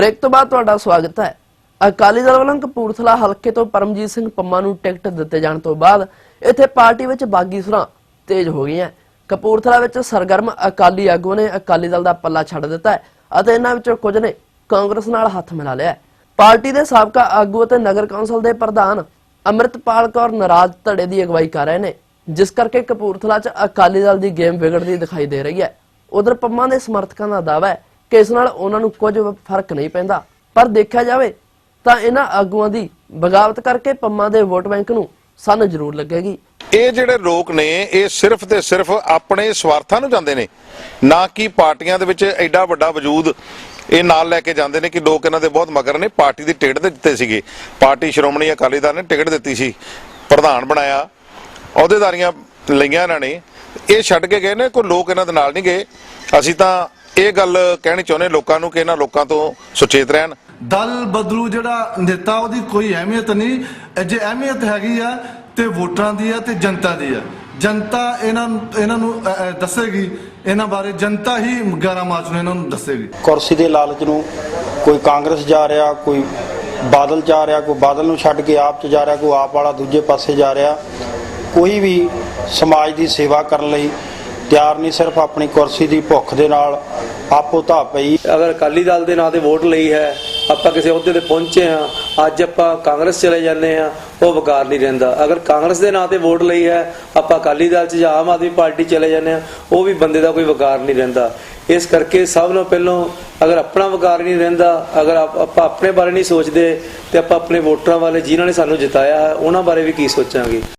Break ਤੋਂ ਬਾਅਦ ਤੁਹਾਡਾ ਸਵਾਗਤ ਹੈ। ਅਕਾਲੀ ਦਲ ਵੱਲੋਂ ਕਪੂਰਥਲਾ ਹਲਕੇ ਤੋਂ ਪਰਮਜੀਤ ਸਿੰਘ ਪੰਮਾ ਨੂੰ ਟਿਕਟ ਦਿੱਤੇ ਜਾਣ ਤੋਂ ਬਾਅਦ ਇੱਥੇ ਪਾਰਟੀ ਵਿੱਚ ਬਾਗੀ ਸੁਰਾਂ ਤੇਜ਼ ਹੋ ਗਈਆਂ। ਕਪੂਰਥਲਾ ਵਿੱਚ ਸਰਗਰਮ ਅਕਾਲੀ ਆਗੂ ਨੇ ਅਕਾਲੀ ਦਲ ਦਾ ਪੱਲਾ ਛੱਡ ਦਿੱਤਾ ਹੈ ਅਤੇ ਇਹਨਾਂ ਵਿੱਚੋਂ ਕੁਝ ਨੇ ਕਾਂਗਰਸ ਨਾਲ ਹੱਥ ਮਿਲਾ ਲਿਆ ਪਾਰਟੀ ਦੇ ਸਾਬਕਾ ਆਗੂ ਅਤੇ ਨਗਰ ਕੌਂਸਲ ਦੇ ਪ੍ਰਧਾਨ ਅੰਮ੍ਰਿਤਪਾਲ ਕੌਰ ਨਾਰਾਜ਼ ਧੜੇ ਦੀ ਅਗਵਾਈ ਕਰ ਰਹੇ ਨੇ, ਜਿਸ ਕਰਕੇ ਕਪੂਰਥਲਾ 'ਚ ਅਕਾਲੀ ਦਲ ਦੀ ਗੇਮ ਵਿਗੜਦੀ ਦਿਖਾਈ ਦੇ ਰਹੀ ਹੈ। ਉਧਰ ਪੰਮਾ ਦੇ ਸਮਰਥਕਾਂ ਦਾ ਦਾਅਵਾ ਹੈ ਕਿ ਨਾਲ ਉਹਨਾਂ ਨੂੰ ਕੁਝ ਫ਼ਰਕ ਨਹੀਂ ਪੈਂਦਾ। ਪਰ ਦੇਖਿਆ ਜਾਵੇ ਤਾਂ ਇਹਨਾਂ ਆਗੂਆਂ ਦੀ ਬਗਾਵਤ ਕਰਕੇ ਪੰਮਾ ਦੇ ਵੋਟ ਬੈਂਕ ਨੂੰ ਸੰਨ ਜ਼ਰੂਰ ਲੱਗੇਗੀ। ਇਹ ਜਿਹੜੇ ਲੋਕ ਨੇ, ਇਹ ਸਿਰਫ ਤੇ ਸਿਰਫ ਆਪਣੇ ਸਵਾਰਥਾਂ ਨੂੰ ਜਾਂਦੇ ਨੇ। ਨਾ ਕਿ ਪਾਰਟੀਆਂ ਦੇ ਵਿੱਚ ਐਡਾ ਵੱਡਾ ਵਜੂਦ ਇਹ ਨਾਲ ਲੈ ਕੇ ਜਾਂਦੇ ਨੇ ਕਿ ਲੋਕ ਇਹਨਾਂ ਦੇ ਬਹੁਤ ਮਗਰ ਨੇ। ਪਾਰਟੀ ਦੀ ਟਿਕਟ ਦਿੱਤੇ ਸੀਗੇ। ਪਾਰਟੀ ਸ਼੍ਰੋਮਣੀ ਅਕਾਲੀ ਦਲ ਨੇ ਟਿਕਟ ਦਿੱਤੀ ਸੀ। ਪ੍ਰਧਾਨ ਬਣਾਇਆ। ਅਹੁਦੇਦਾਰੀਆਂ ਲਈਆਂ ਇਹਨਾਂ ਨੇ। ਇਹ ਛੱਡ ਕੇ ਗਏ ਨੇ ਕੋਈ ਲੋਕ ਇਹਨਾਂ ਦੇ ਨਾਲ ਨਹੀਂ ਗਏ। ਅਸੀਂ ਤਾਂ ਇਹ ਗੱਲ ਕਹਿਣੀ ਚਾਹੁੰਦੇ ਲੋਕਾਂ ਨੂੰ ਕਿ ਇਹਨਾਂ ਲੋਕਾਂ ਤੋਂ ਸੁਚੇਤ ਰਹਿਣ। ਦਲ ਬਦਲੂ ਜਿਹੜਾ ਨੇਤਾ ਉਹਦੀ ਕੋਈ ਅਹਿਮੀਅਤ ਨਹੀਂ। ਜੇ ਅਹਿਮੀਅਤ ਹੈਗੀ ਆ ਤੇ ਵੋਟਰਾਂ ਦੀ ਆ ਤੇ ਜਨਤਾ ਦੀ ਆ। ਜਨਤਾ ਇਹਨਾਂ ਨੂੰ- ਇਹਨਾਂ ਨੂੰ ਦੱਸੇਗੀ। ਇਹਨਾਂ ਬਾਰੇ ਜਨਤਾ ਹੀ 11 ਮਾਰਚ ਨੂੰ ਇਹਨਾਂ ਨੂੰ ਦੱਸੇਗੀ। ਕੁਰਸੀ ਦੇ ਲਾਲਚ ਨੂੰ ਕੋਈ ਕਾਂਗਰਸ ਜਾ ਰਿਹਾ ਕੋਈ ਬਾਦਲ ਜਾ ਰਿਹਾ ਕੋਈ ਬਾਦਲ ਨੂੰ ਛੱਡ ਕੇ ਆਪ ਚ ਜਾ ਰਿਹਾ ਕੋਈ ਆਪ ਵਾਲਾ ਦੂਜੇ ਪਾਸੇ ਜਾ ਰਿਹਾ। ਕੋਈ ਵੀ ਸਮਾਜ ਦੀ ਸੇਵਾ ਕਰਨ ਲਈ ਤਿਆਰ ਨਹੀਂ, ਸਿਰਫ ਆਪਣੀ ਕੁਰਸੀ ਦੀ ਭੁੱਖ ਦੇ ਨਾਲ ਆਪੋ ਧਾ ਪਈ। ਅਗਰ ਅਕਾਲੀ ਦਲ ਦੇ ਨਾਂ ਤੇ ਵੋਟ ਲਈ ਹੈ, ਆਪਾਂ ਕਿਸੇ ਅਹੁਦੇ ਤੇ ਪਹੁੰਚੇ ਹਾਂ, ਅੱਜ ਆਪਾਂ ਕਾਂਗਰਸ ਚਲੇ ਜਾਂਦੇ ਹਾਂ, ਉਹ ਵਕਾਰ ਨਹੀਂ ਰਹਿੰਦਾ ਅਗਰ ਕਾਂਗਰਸ ਦੇ ਨਾਂ ਤੇ ਵੋਟ ਲਈ ਹੈ, ਆਪਾਂ ਅਕਾਲੀ ਦਲ ਚ ਜਾਂ ਆਮ ਆਦਮੀ ਪਾਰਟੀ ਚਲੇ ਜਾਂਦੇ ਹਾਂ, ਉਹ ਵੀ ਬੰਦੇ ਦਾ ਕੋਈ ਵਕਾਰ ਨਹੀਂ ਰਹਿੰਦਾ ਇਸ ਕਰਕੇ ਸਭ ਨੂੰ ਪਹਿਲਾਂ ਅਗਰ ਆਪਣਾ ਵਕਾਰ ਨਹੀਂ ਰਹਿੰਦਾ ਅਗਰ ਆਪ- ਆਪਾਂ ਆਪਣੇ ਬਾਰੇ ਨਹੀਂ ਸੋਚਦੇ, ਤੇ ਆਪਾਂ ਆਪਣੇ ਵੋਟਰਾਂ ਵਾਲੇ ਜਿਨ੍ਹਾਂ ਨੇ ਸਾਨੂੰ ਜਿਤਾਇਆ ਹੈ, ਉਹਨਾਂ ਬਾਰੇ ਵੀ ਕੀ ਸੋਚਾਂਗੇ?